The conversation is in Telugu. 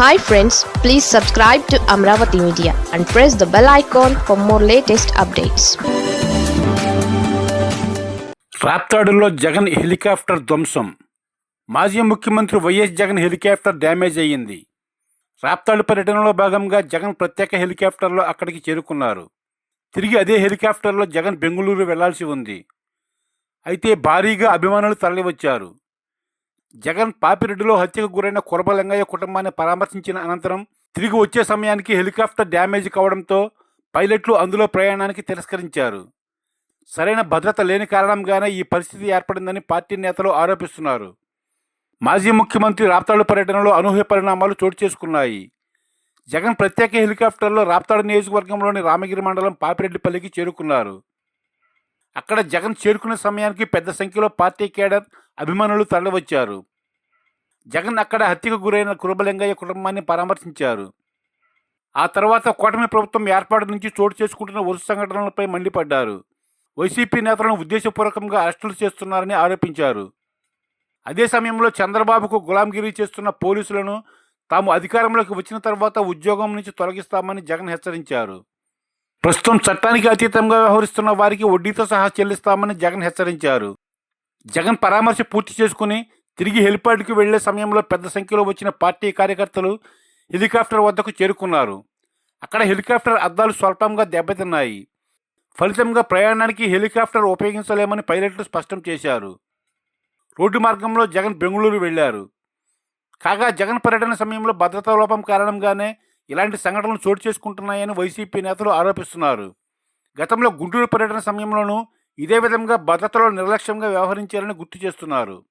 Hi friends please subscribe to Amaravati media and press the bell icon for more latest updates రాప్తాడులో Jagan helicopter ధ్వంసం. మాజీ ముఖ్యమంత్రి వైఎస్ జగన్ హెలికాప్టర్ డ్యామేజ్ అయ్యింది. రాప్తాడు పర్యటనలో భాగంగా జగన్ ప్రత్యేక హెలికాప్టర్లో అక్కడికి చేరుకున్నారు. తిరిగి అదే హెలికాప్టర్లో జగన్ బెంగళూరు వెళ్ళాల్సి ఉంది. అయితే భారీగా అభిమానులు తరలివచ్చారు. జగన్ పాపిరెడ్డిలో హత్యకు గురైన కురబలింగయ్య కుటుంబాన్ని పరామర్శించిన అనంతరం తిరిగి వచ్చే సమయానికి హెలికాప్టర్ డ్యామేజ్ కావడంతో పైలట్లు అందులో ప్రయాణానికి తిరస్కరించారు. సరైన భద్రత లేని కారణంగానే ఈ పరిస్థితి ఏర్పడిందని పార్టీ నేతలు ఆరోపిస్తున్నారు. మాజీ ముఖ్యమంత్రి రాప్తాడు పర్యటనలో అనూహ్య పరిణామాలు చోటు చేసుకున్నాయి. జగన్ ప్రత్యేక హెలికాప్టర్లో రాప్తాడు నియోజకవర్గంలోని రామగిరి మండలం పాపిరెడ్డిపల్లికి చేరుకున్నారు. అక్కడ జగన్ చేరుకునే సమయానికి పెద్ద సంఖ్యలో పార్టీ కేడర్ అభిమానులు తరలివచ్చారు. జగన్ అక్కడ హత్యకు గురైన కురబలింగయ్య కుటుంబాన్ని పరామర్శించారు. ఆ తర్వాత కూటమి ప్రభుత్వం ఏర్పాటు నుంచి చోటు చేసుకుంటున్న వరుస సంఘటనలపై మండిపడ్డారు. వైసీపీ నేతలను ఉద్దేశపూర్వకంగా అరెస్టులు చేస్తున్నారని ఆరోపించారు. అదే సమయంలో చంద్రబాబుకు గులాంగిరి చేస్తున్న పోలీసులను తాము అధికారంలోకి వచ్చిన తర్వాత ఉద్యోగం నుంచి తొలగిస్తామని జగన్ హెచ్చరించారు. ప్రస్తుతం చట్టానికి అతీతంగా వ్యవహరిస్తున్న వారికి వడ్డీతో సహా చెల్లిస్తామని జగన్ హెచ్చరించారు. జగన్ పరామర్శ పూర్తి చేసుకుని తిరిగి హెలిప్యాడ్కి వెళ్ళే సమయంలో పెద్ద సంఖ్యలో వచ్చిన పార్టీ కార్యకర్తలు హెలికాప్టర్ వద్దకు చేరుకున్నారు. అక్కడ హెలికాప్టర్ అద్దాలు స్వల్పంగా దెబ్బతిన్నాయి. ఫలితంగా ప్రయాణానికి హెలికాప్టర్ ఉపయోగించలేమని పైలట్లు స్పష్టం చేశారు. రోడ్డు మార్గంలో జగన్ బెంగళూరు వెళ్ళారు. కాగా జగన్ పర్యటన సమయంలో భద్రతా లోపం కారణంగానే ఇలాంటి సంఘటనలు చోటు చేసుకుంటున్నాయని వైసీపీ నేతలు ఆరోపిస్తున్నారు. గతంలో గుంటూరు పర్యటన సమయంలోనూ ఇదే విధంగా భద్రతలో నిర్లక్ష్యంగా వ్యవహరించారని గుర్తు చేస్తున్నారు.